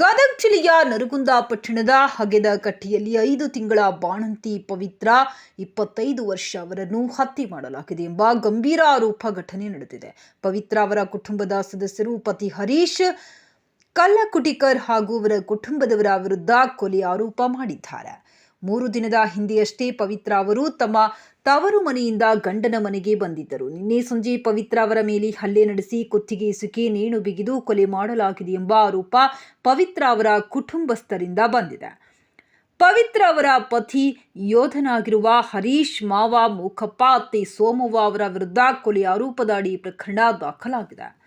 ಗದಗ ಜಿಲ್ಲೆಯ ನರಗುಂದ ಪಟ್ಟಣದ ಹಗೆದ ಕಟ್ಟಿಯಲ್ಲಿ ಐದು ತಿಂಗಳ ಬಾಣಂತಿ ಪವಿತ್ರ ಇಪ್ಪತ್ತೈದು ವರ್ಷ ಅವರನ್ನು ಹತ್ಯೆ ಮಾಡಲಾಗಿದೆ ಎಂಬ ಗಂಭೀರ ಆರೋಪ ಘಟನೆ ನಡೆದಿದೆ. ಪವಿತ್ರ ಅವರ ಕುಟುಂಬದ ಸದಸ್ಯರು ಪತಿ ಹರೀಶ್, ಕಲ್ಲಕುಟಿಕರ್ ಹಾಗೂ ಅವರ ಕುಟುಂಬದವರ ವಿರುದ್ಧ ಕೊಲೆ ಆರೋಪ ಮಾಡಿದ್ದಾರೆ. ಮೂರು ದಿನದ ಹಿಂದೆಯಷ್ಟೇ ಪವಿತ್ರ ಅವರು ತಮ್ಮ ತವರು ಮನೆಯಿಂದ ಗಂಡನ ಮನೆಗೆ ಬಂದಿದ್ದರು. ನಿನ್ನೆ ಸಂಜೆ ಪವಿತ್ರ ಅವರ ಮೇಲೆ ಹಲ್ಲೆ ನಡೆಸಿ ಕುತ್ತಿಗೆ ಇಸುಕಿ ನೇಣು ಬಿಗಿದು ಕೊಲೆ ಮಾಡಲಾಗಿದೆ ಎಂಬ ಆರೋಪ ಪವಿತ್ರ ಅವರ ಕುಟುಂಬಸ್ಥರಿಂದ ಬಂದಿದೆ. ಪವಿತ್ರ ಅವರ ಪತಿ ಯೋಧನಾಗಿರುವ ಹರೀಶ್, ಮಾವ, ಮೂಕಪ್ಪ, ಅತ್ತೆ ಸೋಮವ್ವ ಅವರ ವಿರುದ್ಧ ಕೊಲೆ ಆರೋಪದ ಅಡಿ ಪ್ರಕರಣ ದಾಖಲಾಗಿದೆ.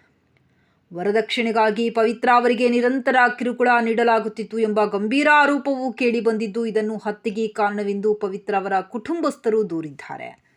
ವರದಕ್ಷಿಣೆಗಾಗಿ ಪವಿತ್ರ ಅವರಿಗೆ ನಿರಂತರ ಕಿರುಕುಳ ನೀಡಲಾಗುತ್ತಿತ್ತು ಎಂಬ ಗಂಭೀರ ಆರೋಪವೂ ಕೇಳಿಬಂದಿದ್ದು ಇದನ್ನು ಹತ್ಯೆಗೆ ಕಾರಣವೆಂದು ಪವಿತ್ರ ಅವರ ಕುಟುಂಬಸ್ಥರು ದೂರಿದ್ದಾರೆ.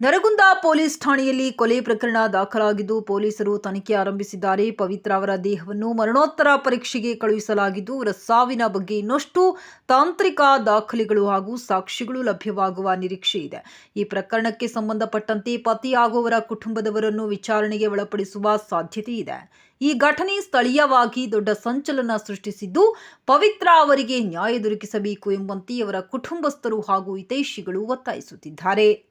ನರಗುಂದ ಪೊಲೀಸ್ ಠಾಣೆಯಲ್ಲಿ ಕೊಲೆ ಪ್ರಕರಣ ದಾಖಲಾಗಿದ್ದು ಪೊಲೀಸರು ತನಿಖೆ ಆರಂಭಿಸಿದ್ದಾರೆ. ಪವಿತ್ರ ಅವರ ದೇಹವನ್ನು ಮರಣೋತ್ತರ ಪರೀಕ್ಷೆಗೆ ಕಳುಹಿಸಲಾಗಿದ್ದು ಅವರ ಬಗ್ಗೆ ಇನ್ನಷ್ಟು ತಾಂತ್ರಿಕ ದಾಖಲೆಗಳು ಹಾಗೂ ಸಾಕ್ಷಿಗಳು ಲಭ್ಯವಾಗುವ ನಿರೀಕ್ಷೆ ಇದೆ. ಈ ಪ್ರಕರಣಕ್ಕೆ ಸಂಬಂಧಪಟ್ಟಂತೆ ಪತಿ ಹಾಗೂ ಕುಟುಂಬದವರನ್ನು ವಿಚಾರಣೆಗೆ ಒಳಪಡಿಸುವ ಸಾಧ್ಯತೆ ಇದೆ. ಈ ಘಟನೆ ಸ್ಥಳೀಯವಾಗಿ ದೊಡ್ಡ ಸಂಚಲನ ಸೃಷ್ಟಿಸಿದ್ದು ಪವಿತ್ರ ಅವರಿಗೆ ನ್ಯಾಯ ದೊರಕಿಸಬೇಕು ಎಂಬಂತೆ ಅವರ ಕುಟುಂಬಸ್ಥರು ಹಾಗೂ ಹಿತೈಷಿಗಳು ಒತ್ತಾಯಿಸುತ್ತಿದ್ದಾರೆ.